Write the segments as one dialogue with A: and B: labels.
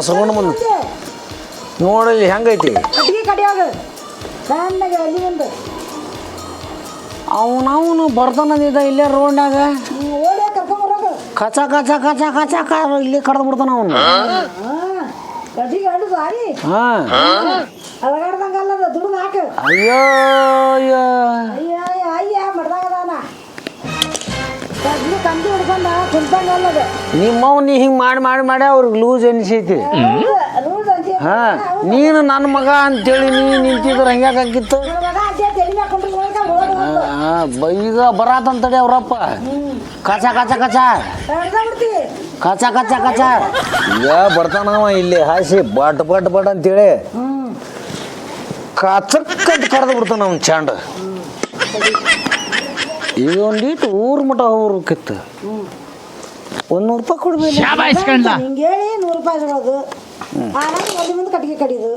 A: ನಸ್ಕೊಂಡು ಬಂದು. ನೋಡಿ ಹೆಂಗೈತಿ.
B: ಕಟ್ಟಿಗೆ ಕಡಿಯೋದು ಸಣ್ಣಗೆ ಅಲ್ಲಿ ಒಂದು
A: ಅವನವನು ಬರ್ತಾನದಿದ್ದ ಇಲ್ಲೇ ರೋಡ್ನಾಗ.
B: ಓಡಿ
A: ಕಚ ಕಚ ಕಚ ಕಚ ಕ ಇಲ್ಲಿ ಕಡ್ದು ಬಿಡ್ತಾನ ಅವನು.
B: ಕಟ್ಟಿಗೆ ಹಣ್ಣು ಸಾರಿ
A: ಹಾಂ.
B: ದುಡ್ದು ಹಾಕು.
A: ಅಯ್ಯ. ಅಯ್ಯ.
B: ಹಿಡ್ಕೊಂಡ
A: ನಿಮ್ಮವ್ ನೀ ಹಿಂಗೆ ಮಾಡಿ ಮಾಡಿ ಮಾಡಿ ಅವ್ರಿಗೆ ಲೂಸ್ ಅನಿಸೈತಿ
B: ಅಂತೀವಿ
A: ಹಾ ನೀನು ನನ್ನ ಮಗ ಅಂತೇಳಿ ನೀ ನಿಂತಿದ್ರೆ
B: ಹಂಗ್ಯಾಕಿತ್ತು ಮಗ ತಲೆ ಮ್ಯಾಗ ಓಡು
A: ಆ, ಬ- ಈಗ ಬರಾತಂತಡಿ ಅವ್ರಪ್ಪ. ಕಚ ಕಚ ಕಚ.
B: ಹಿಡ್ದ ಬಿಡ್ತೀವಿ
A: ಕಚ ಕಚ ಕಚ. ಈಗ ಬರ್ತಾನವ ಇಲ್ಲಿ ಹಾಸಿ ಬಟ್ ಬಟ್ ಬಟ್ ಅಂತೇಳಿ. ಕಚಕ್ಕಂತ ಕಡ್ದು ಬಿಡ್ತಾನ ಅವ್ನು ಚಾಂಡ. ಈಗ ಒಂದೀಟು ಊರ್ ಮಟ ಹೋಗ್ಬೇಕಿತ್ತು. ಒಂದು ನೂರು ರೂಪಾಯಿ ಕೊಡ್ಬೇಕು.
B: ಹಿಂಗೇಳಿ ನೂರು ರೂಪಾಯಿ ಇಸ್ಕೊಳ್ಳೋದು ಆಮೇಲೆ ಒಂದು ಮುಂದೆ ಕಟ್ಟಿಗೆ ಕಡಿದು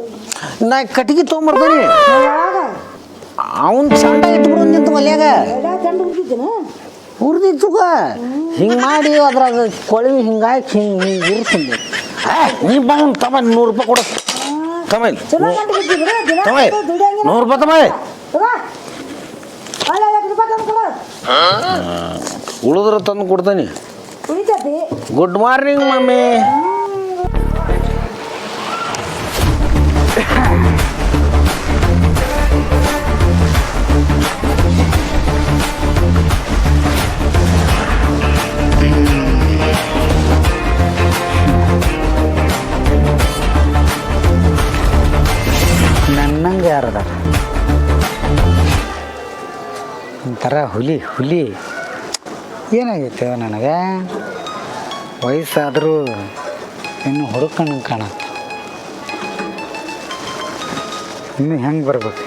A: ನಾ ಕಟ್ಟಿಗೆ ತೊಗೊಂಬರ್ತಾನೆ.
B: ಯಾವಾಗ?
A: ಅವನ್ ಚಂಡ ಇಟ್ಬಿಡು ನಿಂತ ಮಲ್ಯಾಗ.
B: ಬಿಡ್ತಿದ್ದೇನೆ
A: ಉರ್ದಿತ್ತುಗ ಹಿಂಗೆ ಮಾಡಿ ಅದ್ರಾಗ ಕೊಳವಿ ಹಿಂಗಾಗಿ ಹಿಂಗೆ ಹಿಂಗೆ ಇರ್ತಂದೆ ನೀ ಬಂದ್ ತಮ್ಮ ನೂರು ರೂಪಾಯಿ ಕೊಡು. ತಮ್ಮ ಇಲ್ಲಿ.
B: ಚಲೋ ಗಂಟು ಬಿಡ್ತಿದ್ರು ದಿನ
A: ತಮ್ಮ ಇಲ್ಲಿ.
B: ದುಡಿಯಂಗಿಲ್ಲ.
A: ನೂರು ರೂಪಾಯಿ ತಮ್ಮ ಇಲ್ಲಿ.
B: ತಗೋ. ಅಲ್ಲ ಐವತ್ತು ರೂಪಾಯಿ ತಂದು ಕೊಡು
A: ಉಳಿದ್ರೆ ತಂದು ಕೊಡ್ತಾನೆ. ಗುಡ್ ಮಾರ್ನಿಂಗ್ ಮಮ್ಮಿ ಹುಲಿ ಹುಲಿ. ಏನಾಗೈತೆ ನನಗೆ? ವಯಸ್ಸಾದರೂ ಇನ್ನು ಹುಡುಕಣ್ಣ ಕಾಣ ಇನ್ನು ಹೆಂಗೆ ಬರ್ಬೇಕು?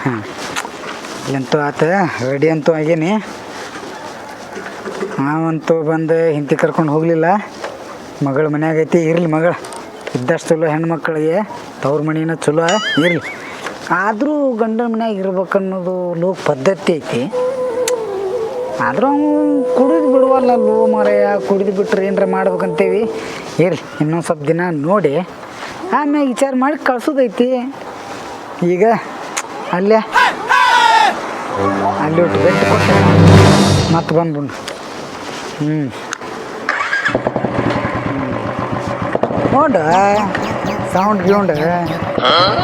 A: ಹಾಂ. ಇಲ್ಲಂತೂ ಆತ ರೆಡಿ ಅಂತೂ ಆಗೇನಿ. ನಾವಂತೂ ಬಂದು ಹಿಂತಿ ಕರ್ಕೊಂಡು ಹೋಗಲಿಲ್ಲ. ಮಗಳ ಮನೆಯಾಗೈತಿ, ಇರಲಿ ಮಗಳು. ಇದ್ದಷ್ಟು ಚಲೋ ಹೆಣ್ಮಕ್ಳಿಗೆ, ತವ್ರ ಮಣಿನ ಚಲೋ, ಇರಲಿ. ಆದರೂ ಗಂಡನ ಮನ್ಯಾಗ ಇರ್ಬೇಕನ್ನೋದು ಲೋಕ ಪದ್ಧತಿ ಐತಿ. ಆದರೂ ಅವ್ನು ಕುಡಿದು ಬಿಡುವಲ್ಲ ಲೋ ಮರೆಯ, ಕುಡಿದು ಬಿಟ್ರೆ ಏನರ ಮಾಡ್ಬೇಕಂತೇವಿ. ಇರಲಿ, ಇನ್ನೊಂದು ಸ್ವಲ್ಪ ದಿನ ನೋಡಿ. ಆಮೇಲೆ ವಿಚಾರ ಮಾಡಿ ಕಳ್ಸೋದೈತಿ. ಈಗ ಅಲ್ಲೇ ಅಲ್ಲಿ ಒಟ್ಟು ಬೆಟ್ಟು ಕೊಟ್ಟೆ ಮತ್ತೆ ಬಂದ್ಬಿಡು. ಹ್ಞೂ ನೋಡ ಸೌಂಡ್ ಗಿೌಂಡ್.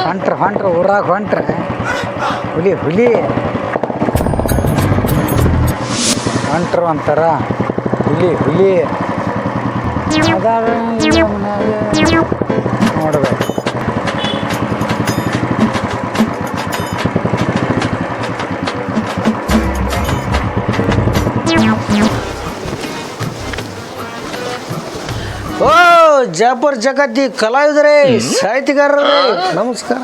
A: ಹೊಂಟ್ರ ಹೊಂಟ್ರ ಊರಾಗ ಹೊಂಟ್ರ. ಹುಲಿ ಹುಲಿ. ಹೊಂಟ್ರ ಒಂಥರ. ಹುಲಿ ಹುಲಿ. ನೋಡ್ಬೇಕು. ಜಾಪರ್ ಜಗತ್ತಿ ಕಲಾವಿದರೇ ಸಾಹಿತ್ಯಗಾರರೇ ನಮಸ್ಕಾರ.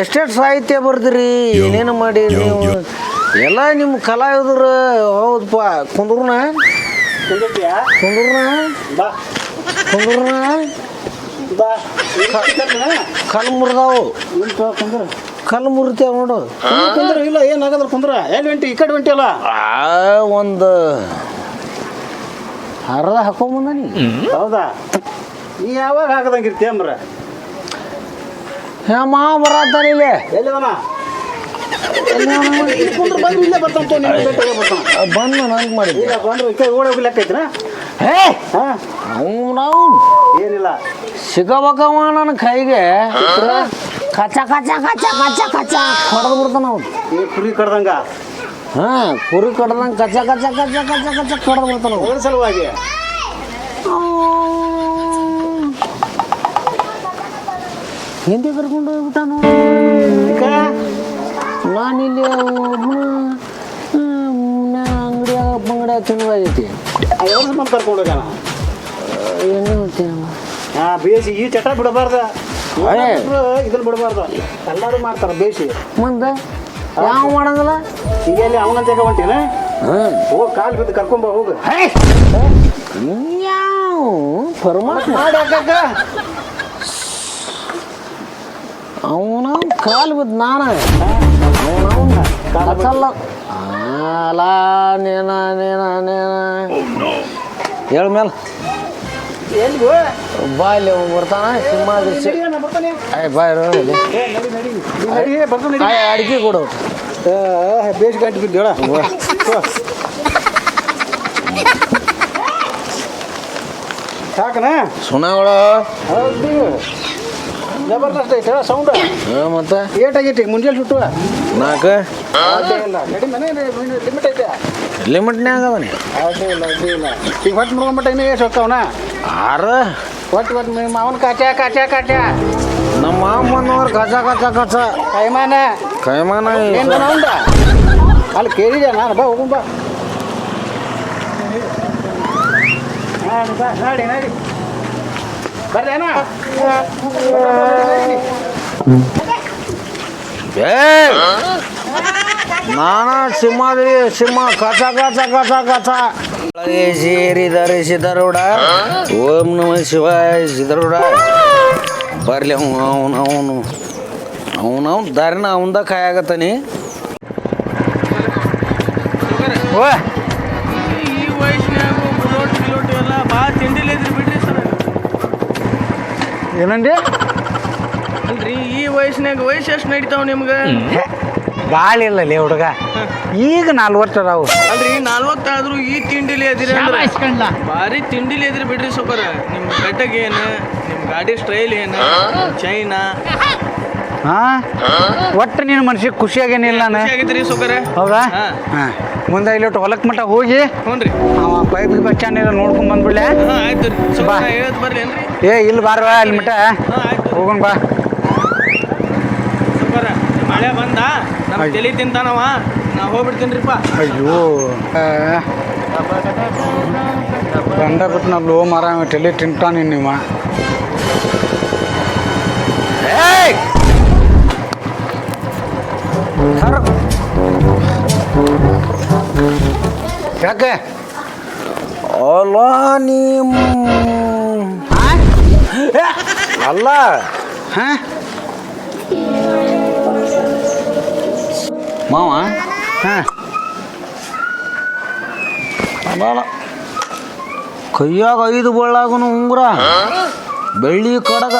A: ಎಷ್ಟೆಷ್ಟು ಸಾಹಿತ್ಯ ಬರ್ದಿರಿ ಏನೇನು ಮಾಡಿ ನೀವು? ಎಲ್ಲ ನಿಮ್ಮ ಕಲಾವಿದರು ಹೌದಪ್ಪ ಕುಂದ್ರನ? ಕುಂದ್ರನ? ಕುಂದ್ರನ? ಕಲ್ ಮುರಿದಾವು ಕಲ್ಲು ಮುರಿತೇವ ನೋಡು.
C: ಕುಂದ್ರ ಇಲ್ಲ ಏನಾಗದ್ರ ಕುಂದ್ರ? ಎಲ್ಲಿ ಹೊಂಟಿ ಈ ಕಡೆ ಹೊಂಟಿ ಅಲ್ಲ?
A: ಆ ಒಂದು ಅರ್ಧ ಹಾಕೊಂಬಂದನಿ
C: ಹೌದಾ? ನೀ ಯಾವಾಗ ಹಾಕದಂಗೆ ಇರ್ತೀಯ ಹೇ
A: ಮಾ ಬರತ್ತಾನ ಇಲ್ಲಿ
C: ಎಲ್ಲಿದನ ಬಂದು ಇಲ್ಲೇ ಬರ್ತಾನ ತೋ ನಿನ್ನ ಭೇಟಿಯಾಗೆ ಬರ್ತಾನ.
A: ಬಂದು ನಂಗೆ
C: ಮಾಡಿ ಬಂದ್ರೆ ಓಡ
A: ಹೇ! ಅವ್ನು ನಾವು
C: ಏನಿಲ್ಲ.
A: ಸಿಗಬೇಕವ ನನ್ನ ಕೈಗೆ. ಕಚ ಕಚ ಕಚ ಕಚ ಕಚ. ಹೊಡೆದು ಬಿಡ್ತಾನ ಅವ್ನು
C: ಕುರಿ ಕಡ್ದಂಗ.
A: ಹಾ ಕುರಿ ಕಡ್ದಂಗೆ ಕಚ ಕಚ ಕಚ ಕಚ ಕಚ ಕಡ್ದು ಅವ್ನು.
C: ಅದ್ರ ಸಲುವಾಗಿ?
A: ಹಿಂದೆ ಕರ್ಕೊಂಡು ಹೋಗ್ಬಿಟ್ಟಾನು? ನಾನಿಲ್ಲಿ ಅಂಗಡಿ ಬಂಗಡಿ ತಿನ್ನುವಾಗೈತಿ
C: ಅವ್ರ ಸಂಬಂಧ ಕರ್ಕೊಂಡು ಹೋಗ್ಯಾನ?
A: ಎಣ್ಣೆ ಹೋಗ್ತೀನಮ್ಮ
C: ಹಾ ಬೇಸಿ ಈ ಚಟ ಬಿಡಬಾರ್ದ. ಇದ್ರಲ್ಲಿ ಬಿಡಬಾರ್ದ. ಎಲ್ಲರೂ ಮಾಡ್ತಾರ ಬೇಸಿ.
A: ಮುಂದೆ? ಯಾವ ಮಾಡಂಗಿಲ್ಲ
C: ಈಗ ಎಲ್ಲಿ ಅವನಂತ ಹೊಂಟಿನ?
A: ಹಾಂ.
C: ಹೋಗಿ ಕಾಲು ಬಿದ್ದು ಕರ್ಕೊಂಬ ಹೋಗು.
A: ಯಾವ ಪರಮಾತ್ಮ.
C: ಮಾಡಿ ಹಾಕಕ್ಕ
A: ಅವನ ಕಾಲು ಬಿದ್ದು ನಾನ. ಅವನವನ ಕಸಲ್ಲ ಅಲ ನೇನ ನೇನ ನೇನ. ಹೇಳ ಮೇಲೆ.
C: ಎಲ್ಲಿಗೋ?
A: ಬಾ ಇಲ್ಲಿ ಅವ್ನು ಬರ್ತಾನ ಸಿಂಹ ದೃಶ್ಯ
C: ನಡಿ ಅಣ್ಣ, ಬರ್ತಾನೆ
A: ಆಯ್ ಬಾ ಇರೋ ಇಲ್ಲಿ
C: ಏ ನಡಿ ನಡಿ ನೀ ನಡಿ ಬರ್ತಾನೆ ನಡಿ.
A: ಆಯ್ ಅಡಿಕೆ ಕೊಡು.
C: ಬೇಸ್ ಗಂಟೆ ಬಿದ್ದೇಳ ಸಾಕನ?
A: ಸುಣಗಳ
C: ಹೌದು. ಜಬರ್ದಸ್ತ್ ಐತೆ ಸೌಂಡ್.
A: ಮತ್ತೆ?
C: ಏಟಾಗೈತಿ ಮುಂಜಾನೆ ಸುಟ್ಟು.
A: ನಾಲ್ಕು?
C: ಲಿಮಿಟ್ ಐತೆ.
A: ಲಿಮಿಟ್ನ್ಯಾಗ ಅದನಿ
C: ಅಡ್ಡಿ ಇಲ್ಲ ಅಡ್ಡಿ ಇಲ್ಲ. ಈಗ ಹೊಟ್ಟು ಮುಡ್ಕೊಂಬಿಟ್ಟ ಇನ್ನೂ ಎಷ್ಟು ಹೋಗ್ತಾವನ
A: ಆರು?
C: ಒಟ್ಟು ಒಟ್ಟು ನಿಮ್ಮ ಮಾವನ ಕಾಟ್ಯಾ ಕಾಟ್ಯಾ ಕಾಚ
A: ನಮ್ಮ ಮಾಮನವ್ರು ಕಚ ಕಚ ಕಚ
C: ಕೈಮಾನ.
A: ಕೈಮಾನ
C: ಅಲ್ಲಿ ಕೇಳಿದೆ ನಾನು ಬಾ ಹೋಗು ಬಾ. ನಡಿ ನಡಿ.
A: ಏ! ನಾನ ಸಿಂಹದಿ ಸಿಂಹ ಕಚ ಕಚ ಕಚ ಕಚ ಸೇರಿದರೆ ಸಿದ್ಧರುಡ ಓಂ ನಮ ಶಿವಾಯ ಸಿದ್ಧರುಡ ಬರ್ಲಿ ಅವನು ಅವನು ಅವನು. ಅವನವ್ನು ದಾರಿನ ಅವಂದ ಕಾಯಾಗತ್ತಾನೆ.
D: ಓ.
E: ಈ ವಯಸ್ಸಿನಾಗ ಬುಲೋಟ್ ಗಿಲೋಟ್ ಎಲ್ಲ ಭಾಳ ತಿಂಡಿಲಿದ್ರಿ ಬಿಡ್ರಿ ಸರ್. ಅಲ್ರಿ ಈ ವಯಸ್ಸಿನಾಗ ವಯಸ್ಸು ಎಷ್ಟು ನಡೀತಾವ ನಿಮ್ಗೆ.
D: ಭಾಳ ಇಲ್ಲ ಲೇ ಹುಡುಗ. ಈಗ ನಲ್ವತ್ತು ಅದಾವು
E: ಅಲ್ರಿ ನಲ್ವತ್ತಾದ್ರೂ ಈ ತಿಂಡಿಲಿ ಎದಿರಿ ಅಂದ್ರೆ ಭಾರಿ ತಿಂಡಿಲಿ ಎದ್ರಿ ಬಿಡ್ರಿ ಸೂಪರ್. ನಿಮ್ಮ ಗಡ್ಡಗೆ ಏನು ನಿಮ್ಮ ಗಾಡಿ ಸ್ಟೈಲ್ ಏನು ಚೈನಾ?
D: ಹಾ? ಒಟ್ಟು ನಿನ್ನ ಮನ್ಸಿಗೆ ಖುಷಿಯಾಗೇನಿಲ್ಲ ನಾನು.
E: ಖುಷಿ ಸೂಪರ್.
D: ಹೌದಾ?
E: ಹಾ.
D: ಹಾಂ. ಮುಂದೆ ಇಲ್ಲೊಟ್ಟು ಹೊಲಕ್ಕೆ ಮಟ್ಟ ಹೋಗಿ.
E: ಹ್ಞೂ ರೀ.
D: ಅವ ಪೈಪ್ ಬಸ್ ಸ್ಟ್ಯಾಂಡ್ ನೋಡ್ಕೊಂಡು ನೋಡ್ಕೊಂಡ್ ಬಂದ್ಬಿಡ್ಲೆ.
E: ಹಾಂ ಆಯ್ತು ರೀ.
D: ಬಾ.
E: ಹೇಳದ್
D: ಏ ಇಲ್ಲಿ ಬಾರವ ಅಲ್ಲಿ ಮಟ್ಟ.
E: ಹಾಂ ಆಯ್ತು.
D: ಹೋಗೋಣ ಬಾ.
E: ಸೂಪರ್. ಮಳೆ ಬಂದ? ನಮ್ಮ
D: ಆಯ್ತು.
E: ತಲೆ ತಿಂತಾನವ ನಾ ಹೋಗ್ಬಿಡ್ತೀನಿರಿಪ್ಪ
D: ಅಯ್ಯೋ. ಗಂಡ ಬಿಟ್ಟು ನಾ ಲೋ ಮರ ಟೆಲಿ ತಿಂತಾನೆ ನಿಮ್ಮ ಏಯ್! ಸರ್. ಯಾಕೆ?
A: ಅಲ್ಲ ನಿಮ್ಮ ಅಲ್ಲ.
D: ಹಾ?
A: ಮಾವ?
D: ಹಾ.
A: ಅಲ್ಲ ಕೈಯಾಗ ಐದು ಬಳ್ಳಾಗನು ಉಂಗುರ ಬೆಳ್ಳಿ ಕಡಗ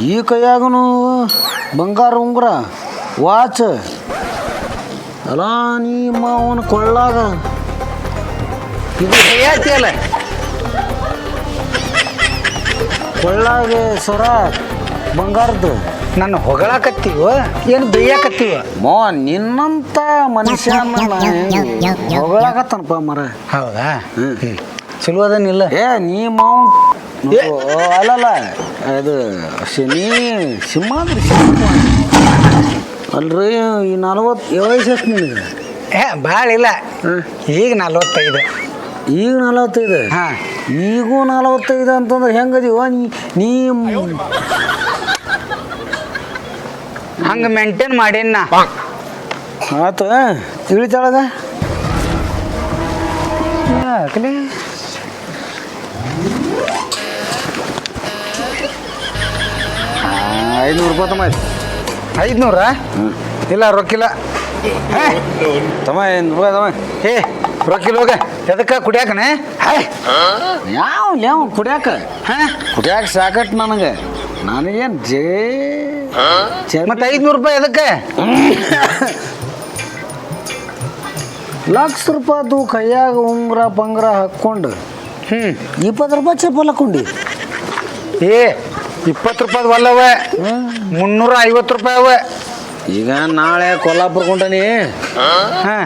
A: ಈ ಕೈಯಾಗನು ಬಂಗಾರ ಉಂಗುರ ವಾಚ್. ಅಲ್ಲ ನೀ ಮಾವನ ಕೊಳ್ಳಾಗ. ಇದು
D: ಹೇಳ್ತಿಯಲ್ಲ?
A: ಕೊಳ್ಳಾಗೆ ಸರ ಬಂಗಾರದ್ದು.
D: ನನ್ನ ಹೊಗಳಾಕತ್ತೀವ ಏನು ಬೇಯಾಕತ್ತೀವ
A: ಮೋ ನಿನ್ನಂತ ಮನುಷ್ಯ ಹೊಗಳಾಕತ್ತನಪ್ಪ ಮರ.
D: ಹೌದಾ? ಹ್ಞೂ. ಚಲೋ ಅದನ್ನಿಲ್ಲ
A: ಏ ನೀ ಮಾವ ಅಲ್ಲಲ್ಲ ಅದು ಶನಿ ಸಿಂಹಾದ್ರಿ ಸಿಂಹ. ಅಲ್ರಿ ಈ ನಲವತ್ತು ವಯಸ್ಸು ಎಷ್ಟು ನಿನಗೆ?
D: ಏ ಭಾಳ ಇಲ್ಲ. ಈಗ ನಲ್ವತ್ತೈದು.
A: ಈಗ ನಲವತ್ತೈದು?
D: ಹಾಂ.
A: ಈಗೂ ನಲವತ್ತೈದು ಅಂತಂದ್ರೆ ಹೆಂಗದೀವ? ನೀ ನೀ
D: ಹಂಗೆ ಮೇಂಟೈನ್ ಮಾಡೇನ್ ನಾ?
A: ಆತು ತಿಳಿತಾಳದ?
D: ಯಾಕಲೆ
A: ಐದುನೂರು ರೂಪಾಯಿ ತಮ್ಮ
D: ಐದ್ನೂರ? ಇಲ್ಲ ರೊಕ್ಕಿಲ್ಲ. ಹೇ.
A: ತಮ್ಮ ಐನೂರು ರೂಪಾಯಿ ತಮ್ಮ.
D: ಏ ರೊಕ್ಕಿಲ್ಲ ಹೋಗ. ಎದಕ್ಕೆ ಕುಡಿಯಾಕನೆ? ಹಾಯ್
A: ಯಾವ ಯಾವ ಕುಡಿಯಾಕ?
D: ಹಾ?
A: ಕುಡಿಯಾಕ ಸಾಕಟ್ ನನಗೆ. ನನಗೇನು ಜೇ
D: ಮತ್ತೆ ಐದ್ನೂರು ರೂಪಾಯಿ ಅದಕ್ಕೆ?
A: ಲಕ್ಷ ರೂಪಾಯ್ದು ಕೈಯಾಗ ಉಂಗ್ರ ಪಂಗ್ರ ಹಾಕ್ಕೊಂಡು.
D: ಹ್ಞೂ
A: ಇಪ್ಪತ್ತು ರೂಪಾಯಿ ಚಪ್ಪಲ್ ಹಾಕ್ಕೊಂಡಿ
D: ಏ ಇಪ್ಪತ್ತು ರೂಪಾಯಿ ಒಲ್ಲವ. ಮುನ್ನೂರ ಐವತ್ತು ರೂಪಾಯಿ ಅವ.
A: ಈಗ ನಾಳೆ ಕೊಲ್ಲಾಪುರ ಕೊಂಡನಿ
D: ಹಾಂ?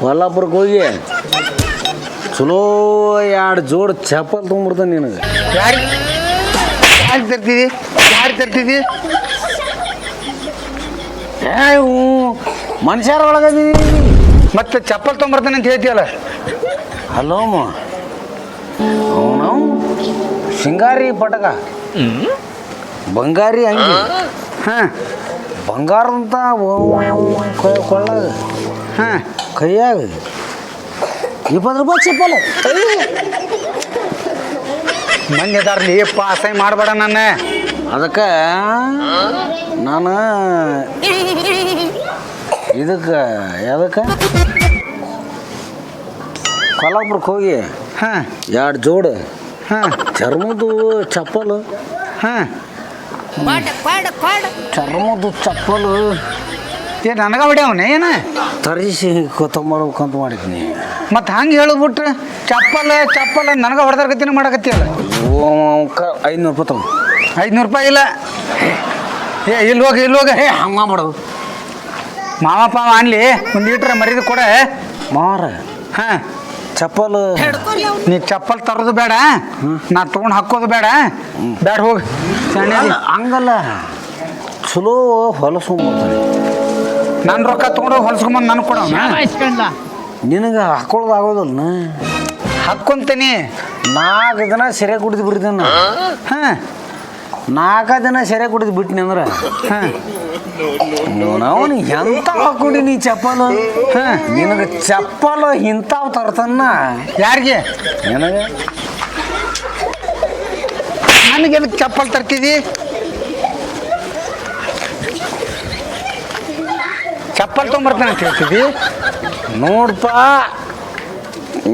A: ಕೊಲ್ಲಾಪುರಕ್ಕೆ ಹೋಗಿ. ಚಲೋ ಎರಡು ಜೋಡು ಚಪ್ಪಲ್ ತೊಗೊಂಡ್ಬಿಡ್ತಾನೆ ನಿನಗೆ.
D: ಯಾರು ತರ್ತಿದಿ? ಯಾರು ತರ್ತಿದಿ?
A: ಏ ಹ್ಞೂ ಮನುಷ್ಯರ ಒಳಗದೀನಿ
D: ಮತ್ತೆ ಚಪ್ಪಲ್ ತೊಗೊಂಬರ್ತಾನೆ ಅಂತ ಹೇಳ್ತೀಯಲ್ಲ?
A: ಹಲೋ ಅವನು ಸಿಂಗಾರಿ ಪಟಕ. ಬಂಗಾರಿ ಅಂಗಿ.
D: ಹಾಂ.
A: ಬಂಗಾರದಂತ ಕೊಳ್ಳಾಗ.
D: ಹಾಂ.
A: ಕೈಯಾಗ. ಇಪ್ಪತ್ತು ರೂಪಾಯಿ ಚಪ್ಪಲ್.
D: ಮಂದಿ ಅದಾರ್ಲಿ ಪಾಸೈ ಮಾಡಬೇಡ ನನ್ನ.
A: ಅದಕ್ಕೆ ನಾನು ಇದಕ್ಕೆ ಯಾವ್ದಕ್ಕೆ ಕೊಲ್ಲಾಪುರಕ್ಕೆ ಹೋಗಿ
D: ಹಾಂ.
A: ಎರಡು ಜೋಡು
D: ಹಾಂ.
A: ಚರ್ಮದ್ದು ಚಪ್ಪಲು.
D: ಹಾಂ.
A: ಚರ್ಮದ್ದು ಚಪ್ಪಲು.
D: ಏ ನನಗ ಹೊಡ್ಯಾವನೆ ಏನು?
A: ತರಿಸಿ ಕೊತ್ತಂಬರ್ಬೇಕಂತ ಮಾಡಿದ್ನಿ.
D: ಮತ್ತು ಹಂಗೆ ಹೇಳಿಬಿಟ್ರೆ ಚಪ್ಪಲ್ ಚಪ್ಪಲ್ ನನಗೆ ಹೊಡೆದಾರ್ಗತಿನ ಮಾಡಕತ್ತಿಯಲ್ಲ?
A: ಐನೂರು ರೂಪಾಯಿ ತಗೋ.
D: ಐದುನೂರು ರೂಪಾಯಿ ಇಲ್ಲ. ಏ ಇಲ್ಲಿ ಹೋಗಿ ಇಲ್ಲಿ ಹೋಗಿ.
A: ಹೇ ಹಂಗೆ ಮಾಡೋದು
D: ಮಾವ ಪಾವ ಅನ್ಲಿ ಒಂದು ಲೀಟ್ರ್ ಮರಿದು ಕೊಡ.
A: ಮಾರ
D: ಹಾಂ.
A: ಚಪ್ಪಲು
D: ನೀ ಚಪ್ಪಲ್ ತರೋದು ಬೇಡ. ನಾ ತೊಗೊಂಡು ಹಾಕೋದು ಬೇಡ. ಬೇಡ ಹೋಗಿ. ಸಣ್ಣ
A: ಹಂಗಲ್ಲ. ಚಲೋ ಹೊಲಸ್ಕೊಂಡ್ಬರ್ತಾನೆ
D: ನನ್ನ ರೊಕ್ಕ ತೊಗೊಂಡು ಹೊಲ್ಸ್ಕೊಂಬಂದು ನನಗೆ ಕೊಡೋಣ.
A: ನಿನಗೆ ಹಾಕೊಳ್ಳೋದು ಆಗೋದಲ್ಲ
D: ಹಾಕ್ಕೊಂತೀನಿ
A: ನಾಲ್ಕು ದಿನ ಸೆರೆ ಕುಡಿದು ಬಿಡ್ತೇನೆ
D: ಹಾಂ.
A: ನಾಲ್ಕು ದಿನ ಸೆರೆ ಕುಡಿದು ಬಿಟ್ಟಿನಿ ಅಂದ್ರೆ.
D: ಹಾಂ.
A: ಅವನು ಎಂತ ಹಾಕೊಂಡಿ ನೀ ಚಪ್ಪಲು?
D: ಹಾಂ.
A: ನಿನಗೆ ಚಪ್ಪಲು ಇಂಥವು ತರ್ತನ್ನ
D: ಯಾರಿಗೆ?
A: ನಿನಗೆ.
D: ನನಗೆ ಎದಕ್ಕೆ ಚಪ್ಪಲ್ ತರ್ತಿದಿ? ಚಪ್ಪಲ್ ತೊಗೊಂಬರ್ತಾನೆ ಅಂತ ಹೇಳ್ತಿದ್ದಿ
A: ನೋಡಪ್ಪ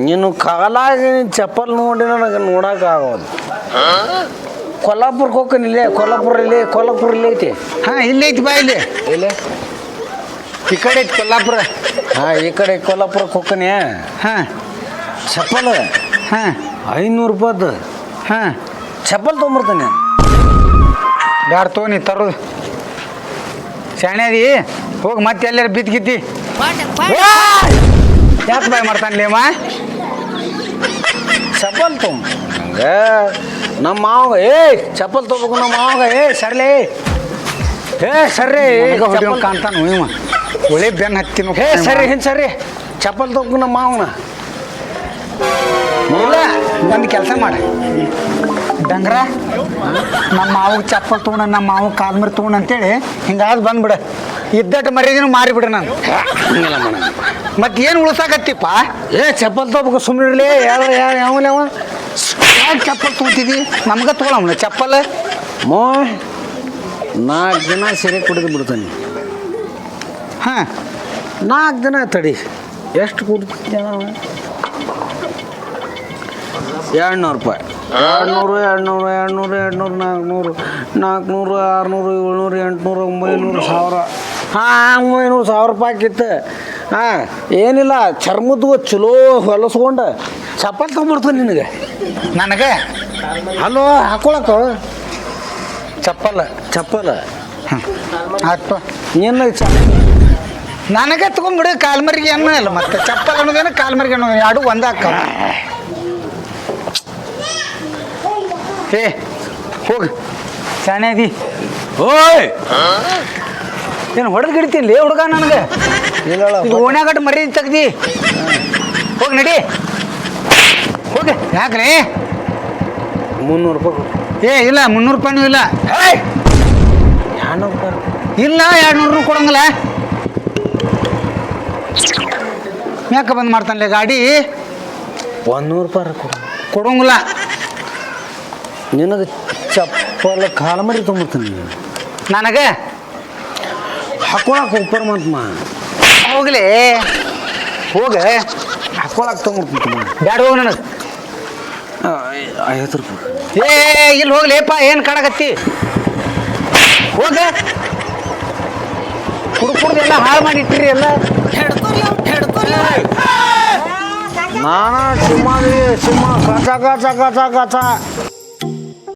A: ನೀನು ಕಾಲಾಗ ಚಪ್ಪಲ್ ನೋಡಿ ನನಗೆ ನೋಡೋಕ್ಕಾಗೋದು ಆಗೋದು. ಕೊಲ್ಲಾಪುರಕ್ಕೆ ಹೋಗ್ತೀನಿ ಇಲ್ಲೇ ಕೊಲ್ಲಾಪುರ ಇಲ್ಲಿ ಕೊಲ್ಲಾಪುರ ಇಲ್ಲಿ ಐತಿ.
D: ಹಾಂ ಇಲ್ಲೇ ಐತಿ ಬಾ ಇಲ್ಲಿ.
A: ಇಲ್ಲೇ
D: ಈ ಕಡೆ ಐತಿ ಕೊಲ್ಲಾಪುರ.
A: ಹಾಂ ಈ ಕಡೆ ಕೊಲ್ಲಾಪುರಕ್ಕೆ ಹೋಗ್ತೀನಿ
D: ಹಾಂ.
A: ಚಪ್ಪಲ್.
D: ಹಾಂ.
A: ಐನೂರು ರೂಪಾಯ್ದು.
D: ಹಾಂ.
A: ಚಪ್ಪಲ್ ತೊಗೊಂಬರ್ತೀನಿ.
D: ಬ್ಯಾಡ ತೋನಿ ತರೋದು. ಶಾಣೆ ಹೋಗಿ ಮತ್ತೆ ಎಲ್ಲಾರು ಬಿದ್ದು ಗಿದ್ದಿ. ಯಾಕೆ ಬಾಯ್ ಮಾಡ್ತಾನೆ ಲೇಮ
A: ಚಪ್ಪಲ್ ಹಂಗೆ ನಮ್ಮ ಮಾವಾಗ ಏ ಚಪ್ಪಲ್ ತಗೋಬೇಕು ನಮ್ಮ ಮಾವಾಗ ಏ ಸರ್ಲೆ. ಏ ಸರ್ರಿ ಚಪ್ಪಲ್.
D: ಕಾಣ್ತಾನು ಇವ. ಒಳ್ಳೆ ಬೆನ್ ಹತ್ತಿನ
A: ಏ ಸರಿ ಹಿಂಗೆ ಸರಿ ಚಪ್ಪಲ್ ತಗೋಬೇಕು ನಮ್ಮ ಮಾವನ.
D: ಇಲ್ಲ ಒಂದು ಕೆಲಸ ಮಾಡ. ಡಂಗ್ರ ನಮ್ಮ ಮಾವು ಚಪ್ಪಲ್ ತೊಗೊಂಡ ನಮ್ಮ ಮಾವು ಕಾಲ್ ಮರಿ ತೊಗೊಂಡು ಅಂತೇಳಿ ಹಿಂಗಾದ್ ಬಂದ್ಬಿಡ. ಇದ್ದಟ್ಟು ಮರಿದಿನ ಮಾರಿಬಿಡ ನಾನು.
A: ಹಂಗಿಲ್ಲ ಮೇಡಮ್
D: ಮತ್ತೆ ಏನು ಉಳ್ಸಾಕತ್ತಿಪ್ಪ?
A: ಏ ಚಪ್ಪಲ್ ತೊಗೋಬೇಕು ಸುಮ್ಮನೆ ಯಾವ
D: ಯಾಕೆ ಚಪ್ಪಲ್ ತೊಗೊಂತಿದ್ದಿ ನಮ್ಗೆ ತೊಗೊಳವನ ಚಪ್ಪಲ್.
A: ಮೋ ನಾಲ್ಕು ದಿನ ಸರಿ ಕುಡಿದು ಬಿಡ್ತಾನೆ.
D: ಹಾಂ.
A: ನಾಲ್ಕು ದಿನ ತಡಿ. ಎಷ್ಟು ಕುಡಿದ ಎರಡುನೂರು ರೂಪಾಯಿ. ಎರಡು ನೂರು ಎರಡ್ನೂರು ಎರಡ್ನೂರು ಎರಡು ನೂರು ಎರಡು ನೂರು ನಾಲ್ಕುನೂರು ನಾಲ್ಕುನೂರು, ಆರುನೂರು, ಏಳ್ನೂರು, ಎಂಟುನೂರು, ಒಂಬೈನೂರು ಸಾವಿರ. ಹಾಂ, ಒಂಬೈನೂರು ಸಾವಿರ ರೂಪಾಯಿ ಆಕಿತ್ತು. ಹಾಂ, ಏನಿಲ್ಲ ಚರ್ಮದ್ದು ಚಲೋ ಹೊಲಸ್ಕೊಂಡು ಚಪ್ಪಲ್ ತೊಗೊಂಬರ್ತಾನೆ ನಿನಗೆ.
D: ನನಗೆ?
A: ಹಲೋ ಹಾಕೊಳಕ್ಕ
D: ಚಪ್ಪಲ್
A: ಚಪ್ಪಲ್.
D: ಹಾಕ್ಪ
A: ನಿನ್ನ ಚ
D: ನನಗೆ ತಗೊಂಡ್ಬಿಡು ಕಾಲ್ಮರಿಗೆ ಅನ್ನೋ ಇಲ್ಲ ಮತ್ತೆ. ಚಪ್ಪಲ್ ಅನ್ನೋದೇನು ಕಾಲ್ಮರಿಗೆ ಅನ್ನೋದು ಎರಡು ಒಂದೇ ಹಾಕ ಏ ಹೋಗಿ. ಶಾಣೆ ಅದಿ.
A: ಓಯ್!
D: ಏನು ಹೊಡೆದು ಗಿಡ್ತೀನಿ ಲೇ ಹುಡುಗ ನನಗೆ? ಓಣ್ಯಾಗಟ್ಟು ಮರಿ ತೆಗ್ದಿ. ಹೋಗಿ ನಡಿ. ಹೋಗಿ. ಯಾಕ್ರಿ?
A: ಮುನ್ನೂರು ರೂಪಾಯಿ.
D: ಏ ಇಲ್ಲ ಮುನ್ನೂರು ರೂಪಾಯಿನೂ ಇಲ್ಲ.
A: ಏಯ್! ಎರಡ್ನೂರು ರೂಪಾಯಿ?
D: ಇಲ್ಲ ಎರಡು ನೂರು ಕೊಡಂಗಿಲ್ಲ. ಯಾಕೆ ಬಂದ್ ಮಾಡ್ತಾನಲ್ಲ ಗಾಡಿ?
A: ಒಂದೂರು ರೂಪಾಯಿ ಕೊಡು.
D: ಕೊಡಂಗಿಲ್ಲ.
A: ನಿನಗೆ ಚಪ್ಪಲ ಕಾಲ ಮಾಡಿ ತೊಗೊಂಬರ್ತೀನಿ.
D: ನನಗೆ?
A: ಹಾಕೊಳಕ್ಕೆ ಉಪ್ಪರ್ ಮಂತಮ್ಮ
D: ಹೋಗ್ಲಿ. ಹೋಗ.
A: ಹಾಕೊಳಕ್ಕೆ ತೊಗೊಂಡ್ಬಿಡ್ತೀನಿ
D: ಬ್ಯಾಡ ಹೋಗ ನನಗೆ.
A: ಐವತ್ತು ರೂಪಾಯಿ.
D: ಏ ಇಲ್ಲಿ ಹೋಗ್ಲಿಪ್ಪ ಏನು ಕಾಣಕತ್ತಿ? ಹೋಗ. ಕುಡು ಕುಡ್ದು ಎಲ್ಲ ಹಾಳು ಮಾಡಿಟ್ಟಿರಿ ಎಲ್ಲ.
A: ನಾನಾ ಸಿಂಹ ಸಿಂಹ ಕಚ ಕಚ ಕಚ ಕಚ